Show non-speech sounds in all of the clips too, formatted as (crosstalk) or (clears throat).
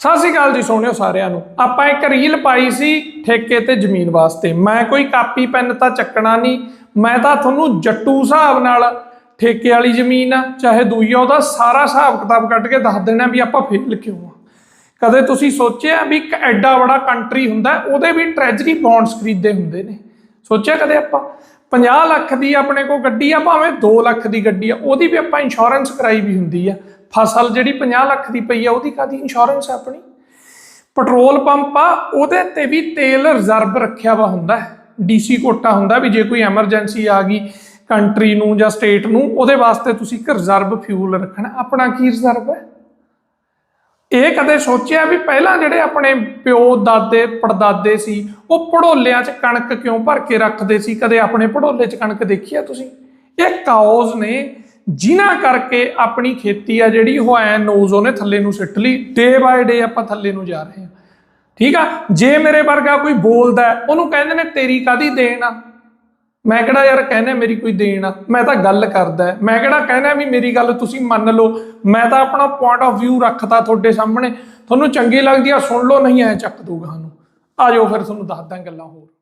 ਸਤਿ ਸ਼੍ਰੀ ਅਕਾਲ ਜੀ ਸੋਹਣਿਓ ਸਾਰਿਆਂ ਨੂੰ। ਆਪਾਂ ਇੱਕ ਰੀਲ ਪਾਈ ਸੀ ਠੇਕੇ ਤੇ ਜ਼ਮੀਨ ਵਾਸਤੇ। ਮੈਂ ਕੋਈ ਕਾਪੀ, ਪੈਨ ਤਾਂ ਚੱਕਣਾ ਨਹੀਂ। ਮੈਂ ਤਾਂ ਤੁਹਾਨੂੰ ਜੱਟੂ ਹਿਸਾਬ ਨਾਲ ਠੇਕੇ ਵਾਲੀ ਜ਼ਮੀਨ ਆ, ਚਾਹੇ ਦੂਈ ਆ ਉਹਦਾ ਸਾਰਾ ਹਿਸਾਬ ਕਿਤਾਬ ਕੱਢ ਕੇ ਦੱਸ ਦੇਣਾ ਵੀ ਆਪਾਂ ਫੇਲ ਕਿਉਂ ਆ। ਕਦੇ ਤੁਸੀਂ ਸੋਚਿਆ ਵੀ ਇੱਕ ਐਡਾ ਬੜਾ ਕੰਟਰੀ ਹੁੰਦਾ, ਉਹਦੇ ਵੀ ਟ੍ਰੈਜਰੀ ਬੌਂਡਸ ਖਰੀਦੇ ਹੁੰਦੇ ਨੇ? ਸੋਚਿਆ ਕਦੇ ਆਪਾਂ? 50 ਲੱਖ ਦੀ ਆਪਣੇ ਕੋਲ ਗੱਡੀ ਆ, ਭਾਵੇਂ 2 ਲੱਖ ਦੀ ਗੱਡੀ ਆ, ਉਹਦੀ ਵੀ ਆਪਾਂ ਇੰਸ਼ੋਰੈਂਸ ਕਰਾਈ ਵੀ ਹੁੰਦੀ ਆ। ਫਸਲ ਜਿਹੜੀ 50 ਲੱਖ ਦੀ ਪਈ ਆ, ਉਹਦੀ ਕਾਦੀ ਇੰਸ਼ੋਰੈਂਸ ਆ ਆਪਣੀ? ਪੈਟਰੋਲ ਪੰਪ ਆ, ਉਹਦੇ ਤੇ ਵੀ ਤੇਲ ਰਿਜ਼ਰਵ ਰੱਖਿਆ ਵਾ ਹੁੰਦਾ ਡੀਸੀ ਕੋਟਾ ਹੁੰਦਾ ਵੀ ਜੇ ਕੋਈ ਐਮਰਜੈਂਸੀ ਆ ਗਈ ਕੰਟਰੀ ਨੂੰ ਜਾਂ ਸਟੇਟ ਨੂੰ, ਉਹਦੇ ਵਾਸਤੇ ਤੁਸੀਂ ਇੱਕ ਰਿਜ਼ਰਵ ਫਿਊਲ ਰੱਖਣਾ। ਆਪਣਾ ਕੀ ਰਿਜ਼ਰਵ ਹੈ? ਇਹ ਕਦੇ ਸੋਚਿਆ ਵੀ ਪਹਿਲਾਂ ਜਿਹੜੇ ਆਪਣੇ ਪਿਓ, ਦਾਦੇ, ਪੜਦਾਦੇ ਸੀ, ਉਹ ਪੜੋਲਿਆਂ 'ਚ ਕਣਕ ਕਿਉਂ ਭਰ ਕੇ ਰੱਖਦੇ ਸੀ? ਕਦੇ ਆਪਣੇ ਪੜੋਲੇ 'ਚ ਕਣਕ ਦੇਖੀ ਆ ਤੁਸੀਂ? ਇਹ ਕਾਉਜ਼ ਨੇ ਜਿਨ੍ਹਾਂ ਕਰਕੇ ਆਪਣੀ ਖੇਤੀ ਆ ਜਿਹੜੀ, ਉਹ ਐ ਨੋਜ਼ ਉਹਨੇ ਥੱਲੇ ਨੂੰ ਸਿੱਟ ਲਈ ਡੇ ਬਾਏ ਡੇ ਆਪਾਂ ਥੱਲੇ ਨੂੰ ਜਾ ਰਹੇ ਹਾਂ। ਠੀਕ ਆ? ਜੇ ਮੇਰੇ ਵਰਗਾ ਕੋਈ ਬੋਲਦਾ ਉਹਨੂੰ ਕਹਿੰਦੇ ਨੇ, ਤੇਰੀ ਕਾਦੀ ਦੇਣ ਆ? ਮੈਂ ਕਿਹੜਾ ਯਾਰ ਕਹਿੰਦਾ ਮੇਰੀ ਕੋਈ ਦੇਣ ਆ? ਮੈਂ ਤਾਂ ਗੱਲ ਕਰਦਾ ਹੈ। ਮੈਂ ਕਿਹੜਾ ਕਹਿੰਦਾ ਵੀ ਮੇਰੀ ਗੱਲ ਤੁਸੀਂ ਮੰਨ ਲਓ। ਮੈਂ ਤਾਂ ਆਪਣਾ ਪੁਆਇੰਟ ਆਫ View ਰੱਖਦਾ ਤੁਹਾਡੇ ਸਾਹਮਣੇ। ਤੁਹਾਨੂੰ ਚੰਗੀ ਲੱਗਦੀ ਆ, ਸੁਣ ਲਓ, ਨਹੀਂ ਐ ਚੱਕ ਦੂਗਾ ਤੁਹਾਨੂੰ ਆ ਜਾਓ ਫਿਰ ਤੁਹਾਨੂੰ ਦੱਸਦਾ ਗੱਲਾਂ ਹੋਰ।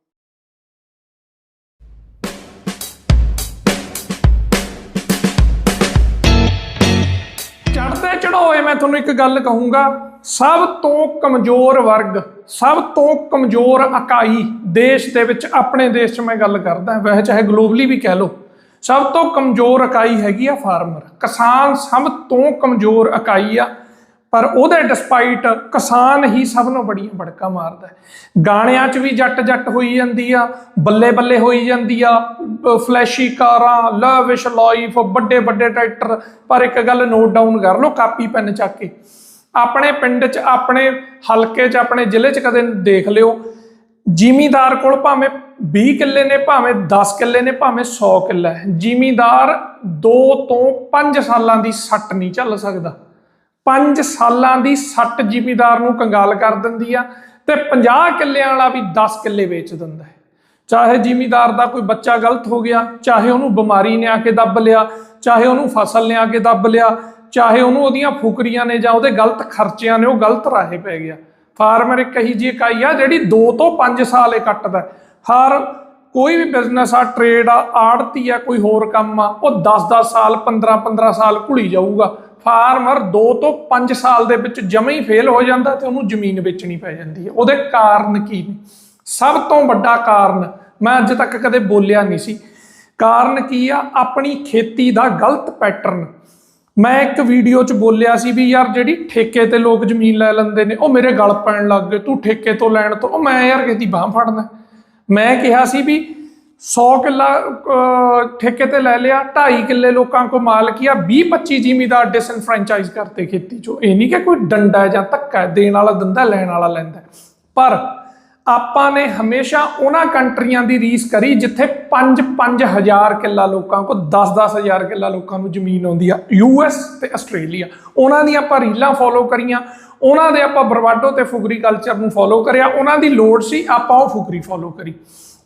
ਚੜਦੇ ਚੜੋਏ ਮੈਂ ਤੁਹਾਨੂੰ ਇੱਕ ਗੱਲ ਕਹੂੰਗਾ। ਸਭ ਤੋਂ ਕਮਜ਼ੋਰ ਵਰਗ, ਸਭ ਤੋਂ ਕਮਜ਼ੋਰ ਇਕਾਈ ਦੇਸ਼ ਦੇ ਵਿੱਚ, ਆਪਣੇ ਦੇਸ਼ 'ਚ ਮੈਂ ਗੱਲ ਕਰਦਾ, ਵੈਸੇ ਚਾਹੇ ਗਲੋਬਲੀ ਵੀ ਕਹਿ ਲਓ। ਸਭ ਤੋਂ ਕਮਜ਼ੋਰ ਇਕਾਈ ਹੈਗੀ ਆ ਫਾਰਮਰ ਕਿਸਾਨ ਸਭ ਤੋਂ ਕਮਜ਼ੋਰ ਇਕਾਈ ਆ। ਪਰ ਉਹਦੇ ਡਿਸਪਾਈਟ ਕਿਸਾਨ ਹੀ ਸਭ ਨੂੰ ਬੜੀਆਂ ਬੜਕਾ ਮਾਰਦਾ ਗਾਣਿਆਂ 'ਚ ਵੀ ਜੱਟ ਜੱਟ ਹੋਈ ਜਾਂਦੀ ਆ, ਬੱਲੇ ਬੱਲੇ ਹੋਈ ਜਾਂਦੀ ਆ, ਫਲੈਸ਼ੀ ਕਾਰਾਂ ਲਵਿਸ਼ ਲਾਈਫ ਵੱਡੇ ਵੱਡੇ ਟਰੈਕਟਰ। ਪਰ ਇੱਕ ਗੱਲ ਨੋਟ ਡਾਊਨ ਕਰ ਲਓ, ਕਾਪੀ ਪੈਨ ਚੱਕ ਕੇ। ਆਪਣੇ ਪਿੰਡ 'ਚ, ਆਪਣੇ ਹਲਕੇ 'ਚ, ਆਪਣੇ ਜ਼ਿਲ੍ਹੇ 'ਚ ਕਦੇ ਦੇਖ ਲਿਓ। ਜ਼ਿਮੀਦਾਰ ਕੋਲ ਭਾਵੇਂ 20 ਕਿੱਲੇ ਨੇ, ਭਾਵੇਂ 10 ਕਿੱਲੇ ਨੇ, ਭਾਵੇਂ 100 ਕਿੱਲਾ ਹੈ। ਜ਼ਿਮੀਦਾਰ 2 ਤੋਂ 5 ਸਾਲਾਂ ਦੀ ਸੱਟ ਨਹੀਂ ਝੱਲ ਸਕਦਾ। 5 ਸਾਲਾਂ ਦੀ ਸੱਟ ਜ਼ਿਮੀਦਾਰ ਨੂੰ ਕੰਗਾਲ ਕਰ ਦਿੰਦੀ ਆ ਤੇ 50 ਕਿੱਲਿਆਂ ਵਾਲਾ ਵੀ 10 ਕਿੱਲੇ ਵੇਚ ਦਿੰਦਾ ਹੈ। ਚਾਹੇ ਜ਼ਿਮੀਦਾਰ ਦਾ ਕੋਈ ਬੱਚਾ ਗਲਤ ਹੋ ਗਿਆ, ਚਾਹੇ ਉਹਨੂੰ ਬਿਮਾਰੀ ਨੇ ਆ ਕੇ ਦੱਬ ਲਿਆ, ਚਾਹੇ ਉਹਨੂੰ ਫਸਲ ਨੇ ਆ ਕੇ ਦੱਬ ਲਿਆ, ਚਾਹੇ ਉਹਨੂੰ ਉਹਦੀਆਂ ਫੁਕਰੀਆਂ ਨੇ ਜਾਂ ਉਹਦੇ ਗਲਤ ਖਰਚਿਆਂ ਨੇ ਉਹ ਗਲਤ ਰਾਹੇ ਪੈ ਗਿਆ। ਫਾਰਮਰ ਇੱਕ ਇਹੀ ਜਿਹੀ ਇਕਾਈ ਆ ਜਿਹੜੀ 2 ਤੋਂ 5 ਸਾਲ ਇਹ ਕੱਟਦਾ ਹਰ ਕੋਈ ਵੀ ਬਿਜ਼ਨਸ ਆ ਟ੍ਰੇਡ ਆ ਆੜਤੀ ਆ, ਕੋਈ ਹੋਰ ਕੰਮ ਆ, ਉਹ 10-10 ਸਾਲ 15-15 ਸਾਲ ਘੁਲੀ ਜਾਊਗਾ। ਫਾਰਮਰ 2 ਤੋਂ 5 ਸਾਲ ਦੇ ਵਿੱਚ ਜਮੇ ਹੀ ਫੇਲ ਹੋ ਜਾਂਦਾ ਤੇ ਉਹਨੂੰ ਜ਼ਮੀਨ ਵੇਚਣੀ ਪੈ ਜਾਂਦੀ ਹੈ। ਉਹਦੇ ਕਾਰਨ ਕੀ ਨੇ? ਸਭ ਤੋਂ ਵੱਡਾ ਕਾਰਨ, ਮੈਂ ਅੱਜ ਤੱਕ ਕਦੇ ਬੋਲਿਆ ਨਹੀਂ ਸੀ। ਕਾਰਨ ਕੀ ਆ? ਆਪਣੀ ਖੇਤੀ ਦਾ ਗਲਤ ਪੈਟਰਨ ਮੈਂ ਇੱਕ ਵੀਡੀਓ 'ਚ ਬੋਲਿਆ ਸੀ ਵੀ ਯਾਰ ਜਿਹੜੀ ਠੇਕੇ ਤੇ ਲੋਕ ਜ਼ਮੀਨ ਲੈ ਲੈਂਦੇ ਨੇ, ਉਹ ਮੇਰੇ ਗਲ ਪੈਣ ਲੱਗ ਗਏ, ਤੂੰ ਠੇਕੇ ਤੋਂ ਲੈਣ ਤੋਂ, ਉਹ ਮੈਂ ਯਾਰ ਕਿਹਦੀ ਬਾਹ ਫੜਨਾ। ਮੈਂ ਕਿਹਾ ਸੀ ਵੀ 100 ਕਿੱਲਾ ਠੇਕੇ ਤੇ ਲੈ ਲਿਆ 2.5 ਕਿੱਲੇ ਲੋਕਾਂ ਕੋ ਮਾਲਕੀਆ ਆ 20 25 ਜ਼ਿਮੀਦਾਰ ਡਿਸਨਫਰੈਂਚਾਈਜ਼ ਕਰਤੇ ਖੇਤੀ 'ਚੋਂ। ਇਹ ਨਹੀਂ ਕਿ ਕੋਈ ਡੰਡਾ ਜਾਂ ਧੱਕਾ, ਦੇਣ ਵਾਲਾ ਦਿੰਦਾ, ਲੈਣ ਵਾਲਾ ਲੈਂਦਾ। ਪਰ ਆਪਾਂ ਨੇ ਹਮੇਸ਼ਾ ਉਹਨਾਂ ਕੰਟਰੀਆਂ ਦੀ ਰੀਸ ਕਰੀ ਜਿੱਥੇ 5-5000 ਕਿੱਲਾ ਲੋਕਾਂ ਕੋ 10-10000 ਕਿੱਲਾ ਲੋਕਾਂ ਨੂੰ ਜ਼ਮੀਨ ਆਉਂਦੀ ਆ ਯੂਐਸ ਤੇ ਆਸਟ੍ਰੇਲੀਆ। ਉਹਨਾਂ ਦੀਆਂ ਆਪਾਂ ਰੀਲਾਂ ਫੋਲੋ ਕਰੀਆਂ ਉਹਨਾਂ ਦੇ ਆਪਾਂ ਬਰਵਾਡੋ ਤੇ ਫੁਗਰੀ ਕਲਚਰ ਨੂੰ ਫੋਲੋ ਕਰਿਆ, ਉਹਨਾਂ ਦੀ ਲੋੜ ਸੀ ਆਪਾਂ ਉਹ ਫੁਗਰੀ ਫੋਲੋ ਕਰੀ।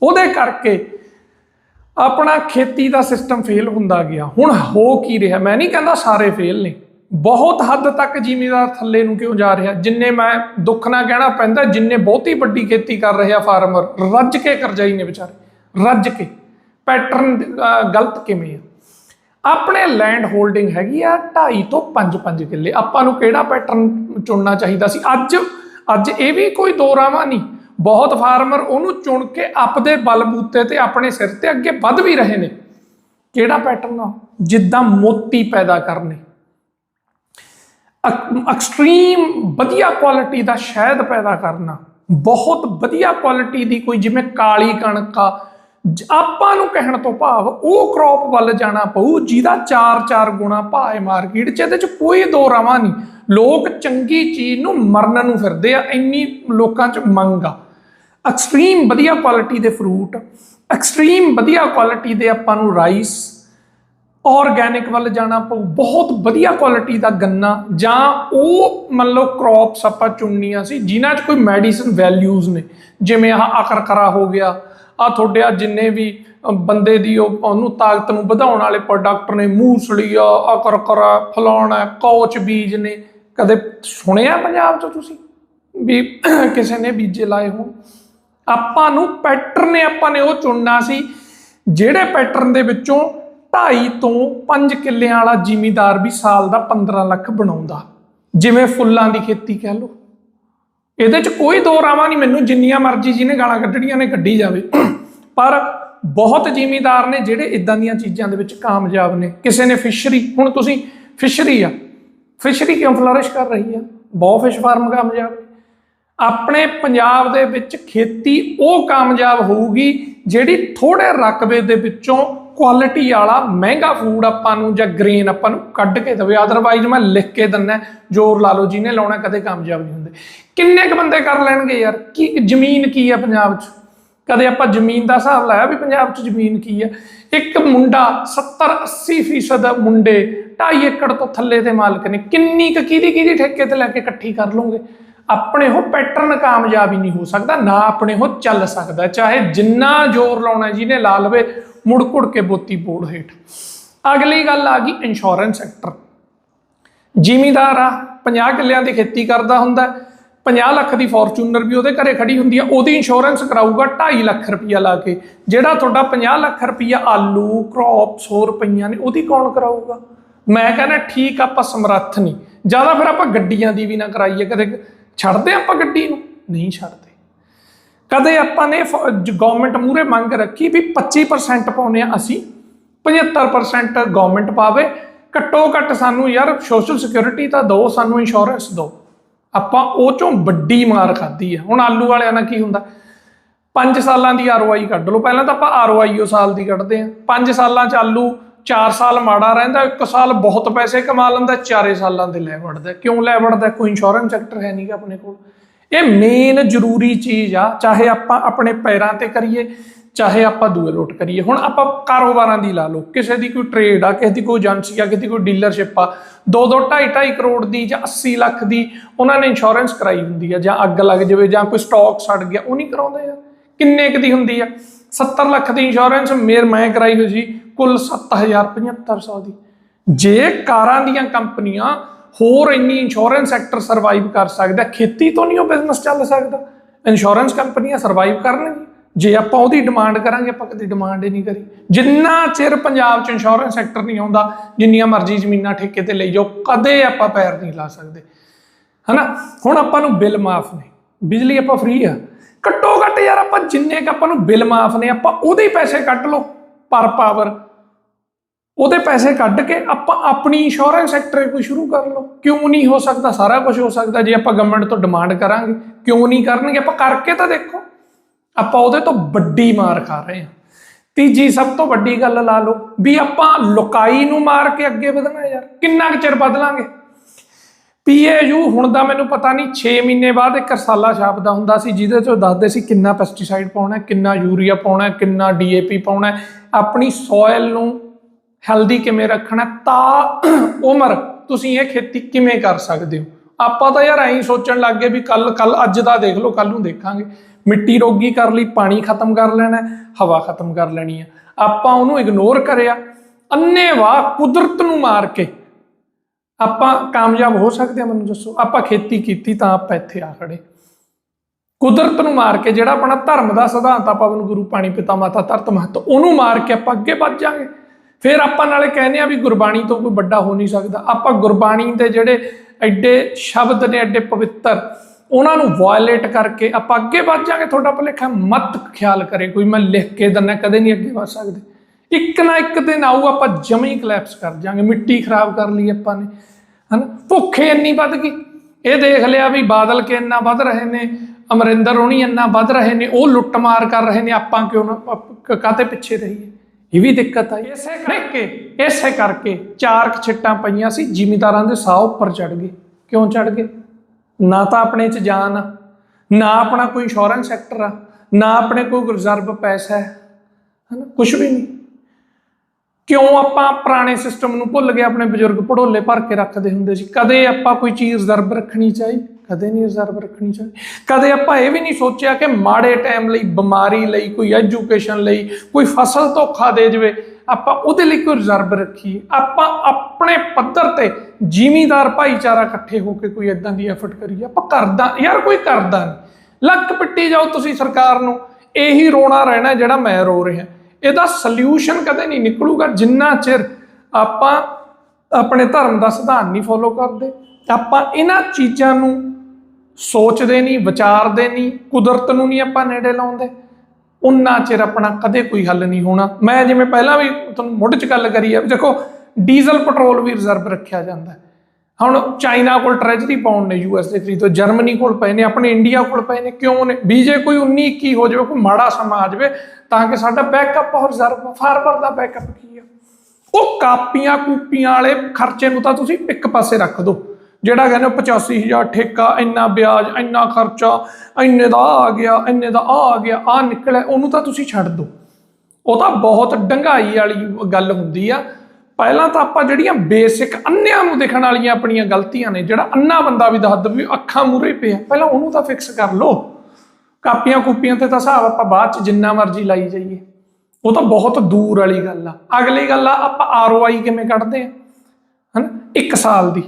ਉਹਦੇ ਕਰਕੇ ਆਪਣਾ ਖੇਤੀ ਦਾ ਸਿਸਟਮ ਫੇਲ ਹੁੰਦਾ ਗਿਆ। ਹੁਣ ਹੋ ਕੀ ਰਿਹਾ? ਮੈਂ ਨਹੀਂ ਕਹਿੰਦਾ ਸਾਰੇ ਫੇਲ ਨੇ। ਬਹੁਤ ਹੱਦ ਤੱਕ ਜ਼ਿਮੀਦਾਰ ਥੱਲੇ ਨੂੰ ਕਿਉਂ ਜਾ ਰਿਹਾ? ਜਿੰਨੇ ਮੈਂ ਦੁੱਖ ਨਾਲ ਕਹਿਣਾ ਪੈਂਦਾ, ਜਿੰਨੇ ਬਹੁਤੀ ਵੱਡੀ ਖੇਤੀ ਕਰ ਰਹੇ ਆ ਫਾਰਮਰ ਰੱਜ ਕੇ ਕਰਜ਼ਾਈ ਨੇ ਵਿਚਾਰੇ। ਰੱਜ ਕੇ। ਪੈਟਰਨ ਗਲਤ ਕਿਵੇਂ ਆ? ਆਪਣੇ ਲੈਂਡ ਹੋਲਡਿੰਗ ਹੈਗੀ ਆ 2.5 ਤੋਂ 5-5 ਕਿੱਲੇ। ਆਪਾਂ ਨੂੰ ਕਿਹੜਾ ਪੈਟਰਨ ਚੁਣਨਾ ਚਾਹੀਦਾ ਸੀ? ਅੱਜ ਅੱਜ ਇਹ ਵੀ ਕੋਈ ਦੋ ਰਾਵਾਂ ਨਹੀਂ। ਬਹੁਤ ਫਾਰਮਰ ਉਹਨੂੰ ਚੁਣ ਕੇ ਆਪਦੇ ਬਲਬੂਤੇ ਤੇ ਆਪਣੇ ਸਿਰ ਤੇ ਅੱਗੇ ਵੱਧ ਵੀ ਰਹੇ ਨੇ। ਕਿਹੜਾ ਪੈਟਰਨ ਆ? ਜਿੱਦਾਂ ਮੋਤੀ ਪੈਦਾ ਕਰਨੇ। ਐਕਸਟ੍ਰੀਮ ਵਧੀਆ ਕੁਆਲਿਟੀ ਦਾ ਸ਼ਹਿਦ ਪੈਦਾ ਕਰਨਾ। ਬਹੁਤ ਵਧੀਆ ਕੁਆਲਿਟੀ ਦੀ ਕੋਈ ਜਿਵੇਂ ਕਾਲੀ ਕਣਕ ਆ ਆਪਾਂ ਨੂੰ ਕਹਿਣ ਤੋਂ ਭਾਵ ਉਹ ਕ੍ਰੌਪ ਵੱਲ ਜਾਣਾ ਪਊ, ਜਿਹਦਾ 4-4 ਗੁਣਾ ਭਾਅ ਹੈ ਮਾਰਕੀਟ 'ਚ, ਇਹਦੇ 'ਚ ਕੋਈ ਦੋ ਰਵਾਂ ਨਹੀਂ। ਲੋਕ ਚੰਗੀ ਚੀਜ਼ ਨੂੰ ਮਰਨ ਨੂੰ ਫਿਰਦੇ ਆ, ਇੰਨੀ ਲੋਕਾਂ 'ਚ ਮੰਗ ਆ। ਐਕਸਟ੍ਰੀਮ ਵਧੀਆ ਕੁਆਲਿਟੀ ਦੇ ਫਰੂਟ ਐਕਸਟ੍ਰੀਮ ਵਧੀਆ ਕੁਆਲਿਟੀ ਦੇ ਆਪਾਂ ਨੂੰ ਰਾਈਸ ਆਰਗੈਨਿਕ ਵੱਲ ਜਾਣਾ ਪਊ, ਬਹੁਤ ਵਧੀਆ ਕੁਆਲਿਟੀ ਦਾ ਗੰਨਾ, ਜਾਂ ਉਹ ਮੰਨ ਲਓ ਕ੍ਰੌਪਸ ਆਪਾਂ ਚੁਣਨੀਆਂ ਸੀ, ਜਿਨ੍ਹਾਂ 'ਚ ਕੋਈ ਮੈਡੀਸਨ ਵੈਲਿਊਜ਼ ਨੇ, ਜਿਵੇਂ ਆਹ ਅਕਰਕਰਾ ਹੋ ਗਿਆ ਆ ਤੁਹਾਡੇ ਆ ਜਿੰਨੇ ਵੀ ਬੰਦੇ ਦੀ ਉਹ, ਉਹਨੂੰ ਤਾਕਤ ਨੂੰ ਵਧਾਉਣ ਵਾਲੇ ਪ੍ਰੋਡਕਟ ਨੇ ਮੂਸਲੀ ਆ ਅਕਰਕਰਾ ਫਲਾਉਣਾ ਕੌਚ ਬੀਜ ਨੇ, ਕਦੇ ਸੁਣਿਆ ਪੰਜਾਬ 'ਚ ਤੁਸੀਂ? ਵੀ (clears throat) ਕਿਸੇ ਨੇ ਬੀਜੇ ਲਾਏ ਹੋਣ? ਆਪਾਂ ਨੂੰ ਪੈਟਰਨ ਆਪਾਂ ਨੇ ਉਹ ਚੁਣਨਾ ਸੀ, ਜਿਹੜੇ ਪੈਟਰਨ ਦੇ ਵਿੱਚੋਂ ਢਾਈ ਤੋਂ 5 ਕਿੱਲਿਆਂ ਵਾਲਾ ਜ਼ਿਮੀਦਾਰ ਵੀ ਸਾਲ ਦਾ 15 ਲੱਖ ਬਣਾਉਂਦਾ। ਜਿਵੇਂ ਫੁੱਲਾਂ ਦੀ ਖੇਤੀ ਕਹਿ ਲਓ। ਇਹਦੇ 'ਚ ਕੋਈ ਦੋ ਰਾਵਾਂ ਨਹੀਂ, ਮੈਨੂੰ ਜਿੰਨੀਆਂ ਮਰਜ਼ੀ ਜਿਹਨੇ ਗਾਲਾਂ ਕੱਢਣੀਆਂ ਨੇ ਕੱਢੀ ਜਾਵੇ। ਪਰ ਬਹੁਤ ਜ਼ਿਮੀਦਾਰ ਨੇ ਜਿਹੜੇ ਇਦਾਂ ਦੀਆਂ ਚੀਜ਼ਾਂ ਦੇ ਵਿੱਚ ਕਾਮਯਾਬ ਨੇ। ਕਿਸੇ ਨੇ ਫਿਸ਼ਰੀ, ਹੁਣ ਤੁਸੀਂ ਫਿਸ਼ਰੀ ਆ। ਫਿਸ਼ਰੀ ਕਿਉਂ ਫਲਰਿਸ਼ ਕਰ ਰਹੀ ਆ? ਬਹੁਤ ਫਿਸ਼ ਫਾਰਮ ਕਾਮਯਾਬ ਆਪਣੇ ਪੰਜਾਬ ਦੇ ਵਿੱਚ ਖੇਤੀ ਉਹ ਕਾਮਯਾਬ ਹੋਊਗੀ ਜਿਹੜੀ ਥੋੜੇ ਰਕਬੇ ਦੇ ਵਿੱਚੋਂ ਕੁਆਲਿਟੀ ਵਾਲਾ ਮਹਿੰਗਾ ਫੂਡ ਆਪਾਂ ਨੂੰ ਜਾਂ ਗ੍ਰੇਨ ਆਪਾਂ ਨੂੰ ਕੱਢ ਕੇ ਦੇਵੇ। ਅਦਰਵਾਈਜ਼ ਮੈਂ ਲਿਖ ਕੇ ਦਿੰਨਾ ਜ਼ੋਰ ਲਾ ਲਓ, ਜਿਹਨੇ ਲਾਉਣਾ ਕਦੇ ਕਾਮਯਾਬ ਨਹੀਂ ਹੁੰਦੇ। ਕਿੰਨੇ ਕ ਬੰਦੇ ਕਰ ਲੈਣਗੇ ਯਾਰ? ਕੀ ਜ਼ਮੀਨ ਕੀ ਹੈ ਪੰਜਾਬ 'ਚ? ਕਦੇ ਆਪਾਂ ਜ਼ਮੀਨ ਦਾ ਹਿਸਾਬ ਲਾਇਆ ਵੀ ਪੰਜਾਬ 'ਚ ਜ਼ਮੀਨ ਕੀ ਹੈ ਇੱਕ ਮੁੰਡਾ 70 80 ਫੀਸਦ ਮੁੰਡੇ 2.5 ਏਕੜ ਤੋਂ ਥੱਲੇ ਦੇ ਮਾਲਕ ਨੇ। ਕਿੰਨੀ ਕੁ ਕਿਹਦੀ ਕਿਹਦੀ ਠੇਕੇ ਤੇ ਲੈ ਕੇ ਇਕੱਠੀ ਕਰ ਲਓਗੇ ਆਪਣੇ ਉਹ ਪੈਟਰਨ ਕਾਮਯਾਬ ਹੀ ਨਹੀਂ ਹੋ ਸਕਦਾ, ਨਾ ਆਪਣੇ ਉਹ ਚੱਲ ਸਕਦਾ। ਚਾਹੇ ਜਿੰਨਾ ਜ਼ੋਰ ਲਾਉਣਾ ਜਿਹਨੇ ਲਾ ਲਵੇ ਮੁੜ ਕੁੜ ਕੇ ਬੋਤੀ ਬੋੜ ਹੇਠ। ਅਗਲੀ ਗੱਲ ਆ ਗਈ ਇੰਸ਼ੋਰੈਂਸ ਸੈਕਟਰ ਜ਼ਿਮੀਦਾਰ ਆ 50 ਕਿੱਲਿਆਂ ਦੀ ਖੇਤੀ ਕਰਦਾ ਹੁੰਦਾ 50 ਲੱਖ ਦੀ ਫੋਰਚੂਨਰ ਵੀ ਉਹਦੇ ਘਰੇ ਖੜੀ ਹੁੰਦੀ ਆ, ਉਹਦੀ ਇੰਸ਼ੋਰੈਂਸ ਕਰਾਊਗਾ 2.5 ਲੱਖ ਰੁਪਈਆ ਲਾ ਕੇ, ਜਿਹੜਾ ਤੁਹਾਡਾ 50 ਲੱਖ ਰੁਪਈਆ ਆਲੂ ਕ੍ਰੌਪਸ ਹੋਰ ਪਈਆਂ ਨੇ, ਉਹਦੀ ਕੌਣ ਕਰਾਊਗਾ? ਮੈਂ ਕਹਿੰਦਾ ਠੀਕ ਆਪਾਂ ਸਮਰੱਥ ਨਹੀਂ। ਜ਼ਿਆਦਾ ਫਿਰ ਆਪਾਂ ਗੱਡੀਆਂ ਦੀ ਵੀ ਨਾ ਕਰਾਈਏ, ਕਦੇ ਛੱਡਦੇ ਆਪਾਂ ਗੱਡੀ ਨੂੰ? ਨਹੀਂ ਛੱਡਦੇ। ਕਦੇ ਆਪਾਂ ਨੇ ਗਵਰਨਮੈਂਟ ਮੂਰੇ ਮੰਗ ਰੱਖੀ ਵੀ 25% ਪਾਉਨੇ ਆ ਅਸੀਂ 75% ਗਵਰਨਮੈਂਟ ਪਾਵੇ, ਘੱਟੋ ਘੱਟ ਸਾਨੂੰ ਯਾਰ ਸੋਸ਼ਲ ਸਿਕਿਉਰਿਟੀ ਤਾਂ ਦਿਓ ਸਾਨੂੰ ਇੰਸ਼ੋਰੈਂਸ ਦਿਓ ਆਪਾਂ ਉਹ ਚੋਂ ਵੱਡੀ ਮਾਰ ਖਾਧੀ ਹੈ। ਹੁਣ ਆਲੂ ਵਾਲਿਆਂ ਨਾਲ ਕੀ ਹੁੰਦਾ? 5 ਸਾਲਾਂ ਦੀ ਆਰਓਆਈ ਕੱਢ ਲਓ। ਪਹਿਲਾਂ ਤਾਂ ਆਪਾਂ ਆਰਓਆਈ ਉਹ ਸਾਲ ਦੀ ਕੱਢਦੇ ਆ 5 ਸਾਲਾਂ ਚ ਆਲੂ 4 ਸਾਲ ਮਾੜਾ ਰਹਿੰਦਾ, ਇੱਕ ਸਾਲ ਬਹੁਤ ਪੈਸੇ ਕਮਾ ਲੈਂਦਾ 4 ਸਾਲਾਂ ਦੇ ਲੈ ਵੜਦਾ। ਕਿਉਂ ਲੈ ਵੜਦਾ? ਕੋਈ ਇੰਸ਼ੋਰੈਂਸ ਸੈਕਟਰ ਹੈ ਨਹੀਂਗਾ ਆਪਣੇ ਕੋਲ। ਇਹ ਮੇਨ ਜ਼ਰੂਰੀ ਚੀਜ਼ ਆ, ਚਾਹੇ ਆਪਾਂ ਆਪਣੇ ਪੈਰਾਂ ਤੇ ਕਰੀਏ, ਚਾਹੇ ਆਪਾਂ ਦੂਏ ਲੋਟ ਕਰੀਏ। ਹੁਣ ਆਪਾਂ ਕਾਰੋਬਾਰਾਂ ਦੀ ਲਾ ਲਓ, ਕਿਸੇ ਦੀ ਕੋਈ ਟ੍ਰੇਡ ਆ, ਕਿਸੇ ਦੀ ਕੋਈ ਏਜੰਸੀ ਆ, ਕਿਸੇ ਦੀ ਕੋਈ ਡੀਲਰਸ਼ਿਪ ਆ 2 2 2.5 2.5 ਕਰੋੜ ਦੀ ਜਾਂ 80 ਲੱਖ ਦੀ ਉਹਨਾਂ ਨੇ ਇੰਸ਼ੋਰੈਂਸ ਕਰਾਈ ਹੁੰਦੀ ਆ, ਜਾਂ ਅੱਗ ਲੱਗ ਜਾਵੇ, ਜਾਂ ਕੋਈ ਸਟਾਕ ਸੜ ਗਿਆ, ਉਹ ਨਹੀਂ ਕਰਾਉਂਦੇ ਆ। ਕਿੰਨੇ ਕੁ ਦੀ ਹੁੰਦੀ ਆ? 70 ਲੱਖ ਦੀ ਇੰਸ਼ੋਰੈਂਸ ਮੇਰ ਮੈਂ ਕਰਾਈ ਹੋਈ ਸੀ, ਕੁੱਲ 7750 ਦੀ। ਜੇ ਕਾਰਾਂ ਦੀਆਂ ਕੰਪਨੀਆਂ ਹੋਰ ਇੰਨੀ ਇੰਸ਼ੋਰੈਂਸ ਸੈਕਟਰ ਸਰਵਾਈਵ ਕਰ ਸਕਦਾ, ਖੇਤੀ ਤੋਂ ਨਹੀਂ ਉਹ ਬਿਜ਼ਨਸ ਚੱਲ ਸਕਦਾ। ਇੰਸ਼ੋਰੈਂਸ ਕੰਪਨੀਆਂ ਸਰਵਾਈਵ ਕਰਨਗੀਆਂ। ਜੇ ਆਪਾਂ ਉਹਦੀ ਡਿਮਾਂਡ ਕਰਾਂਗੇ, ਆਪਾਂ ਕਦੀ ਡਿਮਾਂਡ ਹੀ ਨਹੀਂ ਕਰੀ। ਜਿੰਨਾ ਚਿਰ ਪੰਜਾਬ 'ਚ ਇੰਸ਼ੋਰੈਂਸ ਸੈਕਟਰ ਨਹੀਂ ਆਉਂਦਾ, ਜਿੰਨੀਆਂ ਮਰਜ਼ੀ ਜ਼ਮੀਨਾਂ ਠੇਕੇ ਤੇ ਲਈ ਜਾਓ ਕਦੇ ਆਪਾਂ ਪੈਰ ਨਹੀਂ ਲਾ ਸਕਦੇ। ਹਨਾ? ਹੁਣ ਆਪਾਂ ਨੂੰ ਬਿੱਲ ਮਾਫ ਨੇ। ਬਿਜਲੀ ਆਪਾਂ ਫ੍ਰੀ ਆ। ਘੱਟੋ ਘੱਟ ਯਾਰ ਆਪਾਂ ਜਿੰਨੇ ਕ ਆਪਾਂ ਨੂੰ ਬਿੱਲ ਮਾਫ ਨੇ, ਆਪਾਂ ਉਹਦੇ ਹੀ ਪੈਸੇ ਕੱਟ ਲਓ, ਪਰ ਪਾਵਰ ਉਹਦੇ ਪੈਸੇ ਕੱਢ ਕੇ ਆਪਾਂ ਆਪਣੀ ਇੰਸ਼ੋਰੈਂਸ ਸੈਕਟਰ ਕੋਈ ਸ਼ੁਰੂ ਕਰ ਲਓ। ਕਿਉਂ ਨਹੀਂ ਹੋ ਸਕਦਾ? ਸਾਰਾ ਕੁਝ ਹੋ ਸਕਦਾ। ਜੇ ਆਪਾਂ ਗਵਰਨਮੈਂਟ ਤੋਂ ਡਿਮਾਂਡ ਕਰਾਂਗੇ ਕਿਉਂ ਨਹੀਂ ਕਰਨਗੇ? ਆਪਾਂ ਕਰਕੇ ਤਾਂ ਦੇਖੋ। ਆਪਾਂ ਉਹਦੇ ਤੋਂ ਵੱਡੀ ਮਾਰ ਖਾ ਰਹੇ ਹਾਂ। ਤੀਜੀ ਸਭ ਤੋਂ ਵੱਡੀ ਗੱਲ ਲਾ ਲਓ ਵੀ ਆਪਾਂ ਲੁਕਾਈ ਨੂੰ ਮਾਰ ਕੇ ਅੱਗੇ ਵਧਣਾ ਯਾਰ। ਕਿੰਨਾ ਕੁ ਚਿਰ ਬਦਲਾਂਗੇ? ਪੀਏਯੂ ਹੁਣ ਦਾ ਮੈਨੂੰ ਪਤਾ ਨਹੀਂ 6 ਮਹੀਨੇ ਬਾਅਦ ਇੱਕ ਰਸਾਲਾ ਛਾਪਦਾ ਹੁੰਦਾ ਸੀ ਜਿਹਦੇ ਚੋਂ ਦੱਸਦੇ ਸੀ ਕਿੰਨਾ ਪੈਸਟੀਸਾਈਡ ਪਾਉਣਾ ਕਿੰਨਾ ਯੂਰੀਆ ਪਾਉਣਾ ਹੈ, ਕਿੰਨਾ ਡੀਏਪੀ ਪਾਉਣਾ। ਆਪਣੀ ਸੋਇਲ ਨੂੰ ਹੈਲਦੀ ਕਿਵੇਂ ਰੱਖਣਾ ਤਾਂ ਉਮਰ, ਤੁਸੀਂ ਇਹ ਖੇਤੀ ਕਿਵੇਂ ਕਰ ਸਕਦੇ ਹੋ? ਆਪਾਂ ਤਾਂ ਯਾਰ ਐਂ ਸੋਚਣ ਲੱਗ ਗਏ ਵੀ ਕੱਲ ਕੱਲ ਅੱਜ ਦਾ ਦੇਖ ਲਓ ਕੱਲ ਨੂੰ ਦੇਖਾਂਗੇ। ਮਿੱਟੀ ਰੋਗੀ ਕਰ ਲਈ, ਪਾਣੀ ਖਤਮ ਕਰ ਲੈਣਾ ਹਵਾ ਖਤਮ ਕਰ ਲੈਣੀ ਆ ਆਪਾਂ ਉਹਨੂੰ ਇਗਨੋਰ ਕਰਿਆ ਅੰਨੇਵਾਹ ਕੁਦਰਤ ਨੂੰ ਮਾਰ ਕੇ। ਆਪਾਂ ਕਾਮਯਾਬ ਹੋ ਸਕਦੇ ਹਾਂ, ਮੈਨੂੰ ਦੱਸੋ। ਆਪਾਂ ਖੇਤੀ ਕੀਤੀ ਤਾਂ ਆਪਾਂ ਇੱਥੇ ਆ ਖੜੇ ਕੁਦਰਤ ਨੂੰ ਮਾਰ ਕੇ, ਜਿਹੜਾ ਆਪਣਾ ਧਰਮ ਦਾ ਸਿਧਾਂਤ ਆ ਪਵਨ ਗੁਰੂ, ਪਾਣੀ, ਪਿਤਾ, ਮਾਤਾ, ਧਰਤ, ਮਹਤ, ਉਹਨੂੰ ਮਾਰ ਕੇ ਆਪਾਂ ਅੱਗੇ ਵੱਧ ਜਾਾਂਗੇ ਫਿਰ ਆਪਾਂ ਨਾਲੇ ਕਹਿੰਦੇ ਆ ਵੀ ਗੁਰਬਾਣੀ ਤੋਂ ਕੋਈ ਵੱਡਾ ਹੋ ਨਹੀਂ ਸਕਦਾ। ਆਪਾਂ ਗੁਰਬਾਣੀ ਦੇ ਜਿਹੜੇ ਐਡੇ ਸ਼ਬਦ ਨੇ, ਐਡੇ ਪਵਿੱਤਰ, ਉਹਨਾਂ ਨੂੰ ਵਾਇਲੇਟ ਕਰਕੇ ਆਪਾਂ ਅੱਗੇ ਵੱਧ ਜਾਾਂਗੇ ਤੁਹਾਡਾ ਭੁਲੇਖਾ ਮਤ ਖਿਆਲ ਕਰੇ। ਕੋਈ ਮੈਂ ਲਿਖ ਕੇ ਦਿੰਨਾ ਕਦੇ ਨਹੀਂ ਅੱਗੇ ਵੱਧ ਸਕਦੇ। ਇੱਕ ਨਾ ਇੱਕ ਦਿਨ ਆਊ, ਆਪਾਂ ਜਮੀ ਕਲੈਪਸ ਕਰ ਜਾਾਂਗੇ ਮਿੱਟੀ ਖਰਾਬ ਕਰ ਲਈ ਆਪਾਂ ਨੇ, ਹਨਾ? ਭੁੱਖੇ ਇੰਨੀ ਵੱਧ ਗਈ। ਇਹ ਦੇਖ ਲਿਆ ਵੀ ਬਾਦਲ ਕੇ ਇੰਨਾ ਵੱਧ ਰਹੇ ਨੇ, ਅਮਰਿੰਦਰ ਹੋਣੀ ਇੰਨਾ ਵੱਧ ਰਹੇ ਨੇ, ਉਹ ਲੁੱਟਮਾਰ ਕਰ ਰਹੇ ਨੇ। ਆਪਾਂ ਕਿਉਂ ਨਾ ਕ- ਪਿੱਛੇ ਰਹੀਏ? ਇਹ ਵੀ ਦਿੱਕਤ ਆਈ। ਇਸੇ ਕਰਕੇ ਇਸੇ ਕਰਕੇ ਚਾਰ ਛਿੱਟਾਂ ਪਈਆਂ ਸੀ, ਜ਼ਿਮੀਦਾਰਾਂ ਦੇ ਸਾਹ ਉੱਪਰ ਚੜ ਗਏ। ਕਿਉਂ ਚੜ ਗਏ? ਨਾ ਤਾਂ ਆਪਣੇ ਚ ਜਾਨ ਆ, ਨਾ ਆਪਣਾ ਕੋਈ ਇੰਸ਼ੋਰੈਂਸ ਸੈਕਟਰ ਆ, ਨਾ ਆਪਣੇ ਕੋਈ ਰਿਜ਼ਰਵ ਪੈਸਾ ਹੈ। ਹਨਾ? ਕੁਝ ਵੀ ਨਹੀਂ। ਕਿਉਂ ਆਪਾਂ ਪੁਰਾਣੇ ਸਿਸਟਮ ਨੂੰ ਭੁੱਲ ਗਏ, ਆਪਣੇ ਬਜ਼ੁਰਗ ਪੜੋਲੇ ਭਰ ਕੇ ਰੱਖਦੇ ਹੁੰਦੇ ਸੀ? ਕਦੇ ਆਪਾਂ ਕੋਈ ਚੀਜ਼ ਰਿਜ਼ਰਵ ਰੱਖਣੀ ਚਾਹੀਦੀ ਕਦੇ ਨਹੀਂ ਰਿਜ਼ਰਵ ਰੱਖਣੀ ਚਾਹੀਦੀ। ਕਦੇ ਆਪਾਂ ਇਹ ਵੀ ਨਹੀਂ ਸੋਚਿਆ ਕਿ ਮਾੜੇ ਟਾਈਮ ਲਈ, ਬਿਮਾਰੀ ਲਈ, ਕੋਈ ਐਜੂਕੇਸ਼ਨ ਲਈ, ਕੋਈ ਫਸਲ ਧੋਖਾ ਦੇ ਜਵੇ, ਆਪਾਂ ਉਹਦੇ ਲਈ ਕੋਈ ਰਿਜ਼ਰਵ ਰੱਖੀਏ। ਆਪਾਂ ਆਪਣੇ ਪੱਧਰ ਤੇ ਜ਼ਿਮੀਦਾਰ ਭਾਈਚਾਰਾ ਇਕੱਠੇ ਹੋ ਕੇ ਕੋਈ ਇਦਾਂ ਦੀ ਐਫਰਟ ਕਰੀਏ। ਆਪਾਂ ਕਰਦਾ, ਯਾਰ ਕੋਈ ਕਰਦਾ ਨਹੀਂ। ਲੱਕ ਪਿੱਟੀ ਜਾਓ ਤੁਸੀਂ ਸਰਕਾਰ ਨੂੰ। ਇਹੀ ਰੋਣਾ ਰਹਿਣਾ ਜਿਹੜਾ ਮੈਂ ਰੋ ਰਿਹਾ। ਇਹਦਾ ਸੋਲੂਸ਼ਨ ਕਦੇ ਨਹੀਂ ਨਿਕਲੂਗਾ। ਜਿੰਨਾ ਚਿਰ ਆਪਾਂ ਆਪਣੇ ਧਰਮ ਦਾ ਸਿਧਾਂਤ ਨਹੀਂ ਫੋਲੋ ਕਰਦੇ, ਆਪਾਂ ਇਹਨਾਂ ਚੀਜ਼ਾਂ ਨੂੰ ਸੋਚਦੇ ਨਹੀਂ, ਵਿਚਾਰਦੇ ਨਹੀਂ, ਕੁਦਰਤ ਨੂੰ ਨਹੀਂ ਆਪਾਂ ਨੇੜੇ ਲਾਉਂਦੇ। ਉਹਨਾਂ ਚਿਰ ਆਪਣਾ ਕਦੇ ਕੋਈ ਹੱਲ ਨਹੀਂ ਹੋਣਾ। ਮੈਂ ਜਿਵੇਂ ਪਹਿਲਾਂ ਵੀ ਤੁਹਾਨੂੰ ਮੁੱਢ 'ਚ ਗੱਲ ਕਰੀ ਹੈ ਦੇਖੋ, ਡੀਜ਼ਲ ਪੈਟਰੋਲ ਵੀ ਰਿਜ਼ਰਵ ਰੱਖਿਆ ਜਾਂਦਾ। ਹੁਣ ਚਾਈਨਾ ਕੋਲ ਟ੍ਰੈਜਰੀ ਪਾਉਣ ਨੇ ਯੂਐਸ ਦੇ ਖਰੀਦੋ, ਜਰਮਨੀ ਕੋਲ ਪਏ ਨੇ, ਆਪਣੇ ਇੰਡੀਆ ਕੋਲ ਪਏ ਨੇ, ਕਿਉਂ ਨੇ? ਵੀ ਜੇ ਕੋਈ 19 21 ਹੋ ਜਾਵੇ, ਕੋਈ ਮਾੜਾ ਸਮਾਂ ਆ ਜਾਵੇ, ਤਾਂ ਕਿ ਸਾਡਾ ਬੈਕਅਪ ਔਰ ਰਿਜ਼ਰਵ ਫਾਰਮਰ ਦਾ ਬੈਕਅਪ ਕੀ ਆ? ਉਹ ਕਾਪੀਆਂ ਕੂਪੀਆਂ ਵਾਲੇ ਖਰਚੇ ਨੂੰ ਤਾਂ ਤੁਸੀਂ ਇੱਕ ਪਾਸੇ ਰੱਖ ਦਿਓ ਜਿਹੜਾ ਕਹਿੰਦੇ 85000 ਠੇਕਾ, ਇੰਨਾ ਵਿਆਜ, ਇੰਨਾ ਖਰਚਾ, ਇੰਨੇ ਦਾ ਆਹ ਆ ਗਿਆ, ਇੰਨੇ ਦਾ ਆ ਆ ਗਿਆ, ਆ ਨਿਕਲਿਆ, ਉਹਨੂੰ ਤਾਂ ਤੁਸੀਂ ਛੱਡ ਦਿਓ। ਉਹ ਤਾਂ ਬਹੁਤ ਡੰਗਾਈ ਵਾਲੀ ਗੱਲ ਹੁੰਦੀ ਆ। ਪਹਿਲਾਂ ਤਾਂ ਆਪਾਂ ਜਿਹੜੀਆਂ ਬੇਸਿਕ ਅੰਨਿਆਂ ਨੂੰ ਦੇਖਣ ਵਾਲੀਆਂ ਆਪਣੀਆਂ ਗਲਤੀਆਂ ਨੇ, ਜਿਹੜਾ ਅੰਨਾ ਬੰਦਾ ਵੀ ਦੱਸ ਦਵੇ ਅੱਖਾਂ ਮੂਰੇ ਪਿਆ, ਪਹਿਲਾਂ ਉਹਨੂੰ ਤਾਂ ਫਿਕਸ ਕਰ ਲਓ। ਕਾਪੀਆਂ ਕੂਪੀਆਂ ਤੇ ਤਾਂ ਹਿਸਾਬ ਆਪਾਂ ਬਾਅਦ ਚ ਜਿੰਨਾ ਮਰਜ਼ੀ ਲਾਈ ਜਾਈਏ। ਉਹ ਤਾਂ ਬਹੁਤ ਦੂਰ ਵਾਲੀ ਗੱਲ ਆ। ਅਗਲੀ ਗੱਲ ਆ, ਆਪਾਂ ਆਰਓਆਈ ਕਿਵੇਂ ਕੱਢਦੇ ਆ? ਹਨ? ਇੱਕ ਸਾਲ ਦੀ।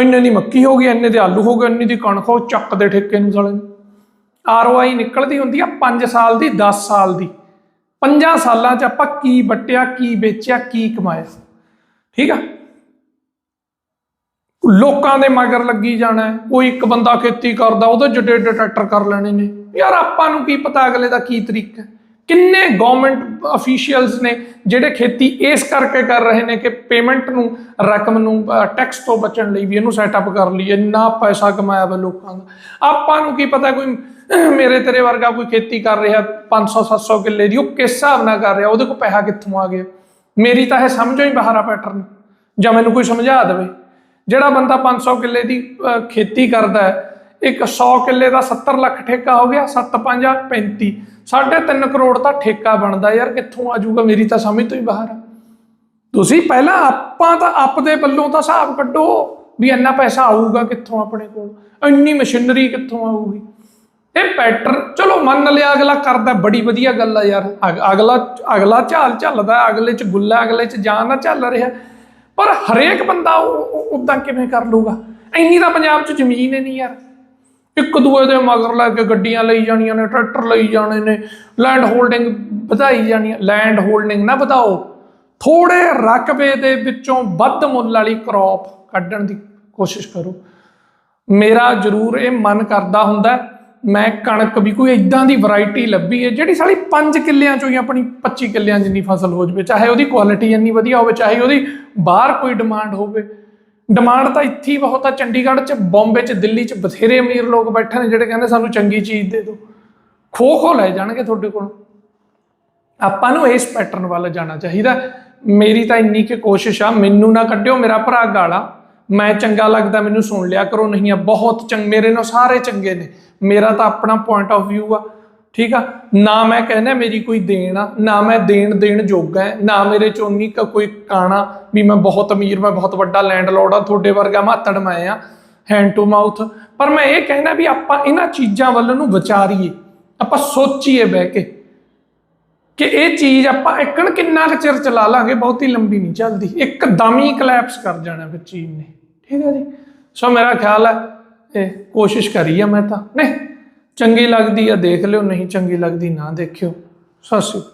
ਇੰਨੇ ਦੀ ਮੱਕੀ ਹੋ ਗਈ, ਇੰਨੇ ਦੇ ਆਲੂ ਹੋ ਗਏ, ਇੰਨੇ ਦੀ ਕਣਕ ਹੋ ਚੱਕ ਦੇ ਠੇਕੇ ਨੂੰ ਸਾਲੇ ਨੂੰ। ਆਰਓਆਈ ਨਿਕਲਦੀ ਹੁੰਦੀ ਆ 5 ਸਾਲ ਦੀ 10 ਸਾਲ ਦੀ। 5 ਸਾਲਾਂ 'ਚ ਆਪਾਂ ਕੀ ਵਟਿਆ, ਕੀ ਵੇਚਿਆ, ਕੀ ਕਮਾਇਆ। ਠੀਕ ਆ? ਲੋਕਾਂ ਦੇ ਮਗਰ ਲੱਗੀ ਜਾਣਾ, ਕੋਈ ਇੱਕ ਬੰਦਾ ਖੇਤੀ ਕਰਦਾ, ਉਹਦੇ ਜੱਡੇ ਟਰੈਕਟਰ ਕਰ ਲੈਣੇ ਨੇ। ਯਾਰ ਆਪਾਂ ਨੂੰ ਕੀ ਪਤਾ ਅਗਲੇ ਦਾ ਕੀ ਤਰੀਕਾ। ਕਿੰਨੇ ਗਵਰਨਮੈਂਟ ਅਫੀਸ਼ੀਅਲਸ ਨੇ ਜਿਹੜੇ ਖੇਤੀ ਇਸ ਕਰਕੇ ਕਰ ਰਹੇ ਨੇ ਕਿ ਪੇਮੈਂਟ ਨੂੰ, ਰਕਮ ਨੂੰ ਟੈਕਸ ਤੋਂ ਬਚਣ ਲਈ ਵੀ ਇਹਨੂੰ ਸੈਟਅਪ ਕਰ ਲਈ ਇੰਨਾ ਪੈਸਾ ਕਮਾਇਆ ਵਾ ਲੋਕਾਂ ਦਾ। ਆਪਾਂ ਨੂੰ ਕੀ ਪਤਾ ਕੋਈ ਮੇਰੇ ਤੇਰੇ ਵਰਗਾ ਕੋਈ ਖੇਤੀ ਕਰ ਰਿਹਾ 500 700 ਕਿੱਲੇ ਦੀ, ਉਹ ਕਿਸ ਹਿਸਾਬ ਨਾਲ ਕਰ ਰਿਹਾ, ਉਹਦੇ ਕੋਲ ਪੈਸਾ ਕਿੱਥੋਂ ਆ ਗਿਆ? ਮੇਰੀ ਤਾਂ ਇਹ ਸਮਝੋ ਹੀ ਬਾਹਰ ਪੈਟਰਨ ਜਾਂ ਮੈਨੂੰ ਕੋਈ ਸਮਝਾ ਦੇਵੇ। ਜਿਹੜਾ ਬੰਦਾ 500 ਕਿੱਲੇ ਦੀ ਖੇਤੀ ਕਰਦਾ ਹੈ, ਇੱਕ 100 ਕਿੱਲੇ ਦਾ 70 ਲੱਖ ਠੇਕਾ ਹੋ ਗਿਆ 7 5 35 3.5 ਕਰੋੜ ਤਾਂ ਠੇਕਾ ਬਣਦਾ ਯਾਰ, ਕਿੱਥੋਂ ਆਜੂਗਾ ਮੇਰੀ ਤਾਂ ਸਮਝ ਤੋਂ ਹੀ ਬਾਹਰ ਆ। ਤੁਸੀਂ ਪਹਿਲਾਂ ਆਪਾਂ ਤਾਂ ਆਪਦੇ ਵੱਲੋਂ ਤਾਂ ਹਿਸਾਬ ਕੱਢੋ ਵੀ ਇੰਨਾ ਪੈਸਾ ਆਊਗਾ ਕਿੱਥੋਂ ਆਪਣੇ ਕੋਲ? ਇੰਨੀ ਮਸ਼ੀਨਰੀ ਕਿੱਥੋਂ ਆਊਗੀ? ਇਹ ਪੈਟਰਨ ਚਲੋ ਮੰਨ ਲਿਆ ਅਗਲਾ ਕਰਦਾ, ਬੜੀ ਵਧੀਆ ਗੱਲ ਆ ਯਾਰ। ਅਗ- ਅਗਲਾ ਅਗਲਾ ਝਾਲ ਝੱਲਦਾ, ਅਗਲੇ ਚ ਗੁੱਲਾ, ਅਗਲੇ ਚ ਜਾਨ ਨਾ ਝੱਲ ਰਿਹਾ। ਪਰ ਹਰੇਕ ਬੰਦਾ ਉਦਾਂ ਕਿਵੇਂ ਕਰ ਲੂਗਾ ਇੰਨੀ ਤਾਂ ਪੰਜਾਬ ਚ ਜ਼ਮੀਨ ਹੀ ਨਹੀਂ ਯਾਰ। ਇੱਕ ਦੂਏ ਦੇ ਮਗਰ ਲੈ ਕੇ ਗੱਡੀਆਂ ਲਈ ਜਾਣੀਆਂ ਨੇ, ਟਰੈਕਟਰ ਲਈ ਜਾਣੇ ਨੇ ਲੈਂਡ ਹੋਲਡਿੰਗ ਵਧਾਈ ਜਾਣੀ ਲੈਂਡ ਹੋਲਡਿੰਗ ਨਾ ਵਧਾਓ। ਥੋੜੇ ਰਕਬੇ ਦੇ ਵਿੱਚੋਂ ਵੱਧ ਮੁੱਲ ਵਾਲੀ ਕ੍ਰੌਪ ਕੱਢਣ ਦੀ ਕੋਸ਼ਿਸ਼ ਕਰੋ। ਮੇਰਾ ਜ਼ਰੂਰ ਇਹ ਮਨ ਕਰਦਾ ਹੁੰਦਾ ਮੈਂ ਕਣਕ ਵੀ ਕੋਈ ਇਦਾਂ ਦੀ ਵੈਰਾਈਟੀ ਲੱਭੀ ਹੈ, ਜਿਹੜੀ ਸਾਲੀ 5 ਕਿੱਲਿਆਂ ਚੋਂ ਹੀ ਆਪਣੀ 25 ਕਿੱਲਿਆਂ ਜਿੰਨੀ ਫਸਲ ਹੋ ਜਵੇ, ਚਾਹੇ ਉਹਦੀ ਕੁਆਲਿਟੀ ਇੰਨੀ ਵਧੀਆ ਹੋਵੇ, ਚਾਹੇ ਉਹਦੀ ਬਾਹਰ ਕੋਈ ਡਿਮਾਂਡ ਹੋਵੇ। ਡਿਮਾਂਡ ਤਾਂ ਇੱਥੇ ਹੀ ਬਹੁਤ ਆ, ਚੰਡੀਗੜ੍ਹ 'ਚ, ਬੰਬੇ 'ਚ, ਦਿੱਲੀ 'ਚ, ਬਥੇਰੇ ਅਮੀਰ ਲੋਕ ਬੈਠੇ ਨੇ ਜਿਹੜੇ ਕਹਿੰਦੇ ਸਾਨੂੰ ਚੰਗੀ ਚੀਜ਼ ਦੇ ਦਿਓ। ਖੋ ਖੋ ਲੈ ਜਾਣਗੇ ਤੁਹਾਡੇ ਕੋਲ। ਆਪਾਂ ਨੂੰ ਇਸ ਪੈਟਰਨ ਵੱਲ ਜਾਣਾ ਚਾਹੀਦਾ। ਮੇਰੀ ਤਾਂ ਇੰਨੀ ਕਿ ਕੋਸ਼ਿਸ਼ ਆ, ਮੈਨੂੰ ਨਾ ਕੱਢਿਓ, ਮੇਰਾ ਭਰਾ ਗਾਲਾ। ਮੈਂ ਚੰਗਾ ਲੱਗਦਾ, ਮੈਨੂੰ ਸੁਣ ਲਿਆ ਕਰੋ, ਨਹੀਂ ਆ, ਬਹੁਤ ਚੰਗ, ਮੇਰੇ ਨਾਲ ਸਾਰੇ ਚੰਗੇ ਨੇ। ਮੇਰਾ ਤਾਂ ਆਪਣਾ ਪੁਆਇੰਟ ਆਫ View ਆ। ਠੀਕ ਆ? ਨਾ ਮੈਂ ਕਹਿੰਦਾ ਮੇਰੀ ਕੋਈ ਦੇਣ ਆ, ਨਾ ਮੈਂ ਦੇਣ ਦੇਣ ਜੋਗਾ ਹੈ ਨਾ ਮੇਰੇ ਚ ਉਨੀ ਕੁ ਕੋਈ ਕਾਣਾ ਵੀ ਮੈਂ ਬਹੁਤ ਅਮੀਰ, ਮੈਂ ਬਹੁਤ ਵੱਡਾ ਲੈਂਡਲੋਰਡ ਆ, ਤੁਹਾਡੇ ਵਰਗਾ ਮਾਤੜ ਮੈਂ ਆ ਹੈਂਡ ਟੂ ਮਾਊਥ ਪਰ ਮੈਂ ਇਹ ਕਹਿਣਾ ਵੀ ਆਪਾਂ ਇਹਨਾਂ ਚੀਜ਼ਾਂ ਵੱਲ ਨੂੰ ਵਿਚਾਰੀਏ, ਆਪਾਂ ਸੋਚੀਏ ਬਹਿ ਕੇ ਕਿ ਇਹ ਚੀਜ਼ ਆਪਾਂ ਇੱਕਣ ਕਿੰਨਾ ਕੁ ਚਿਰ ਚਲਾ ਲਾਂਗੇ, ਬਹੁਤੀ ਲੰਬੀ ਨਹੀਂ ਚੱਲਦੀ, ਇੱਕਦਮ ਹੀ ਕਲੈਪਸ ਕਰ ਜਾਣਾ ਫਿਰ ਚੀਜ਼ ਨੇ ਠੀਕ ਹੈ ਜੀ? ਸੋ ਮੇਰਾ ਖਿਆਲ ਹੈ ਇਹ ਕੋਸ਼ਿਸ਼ ਕਰੀ ਆ ਮੈਂ ਤਾਂ। ਨਹੀਂ ਚੰਗੀ ਲੱਗਦੀ ਆ ਦੇਖ ਲਿਓ ਨਹੀਂ ਚੰਗੀ ਲੱਗਦੀ ਨਾ ਦੇਖਿਓ। ਸਤਿ ਸ਼੍ਰੀ ਅਕਾਲ।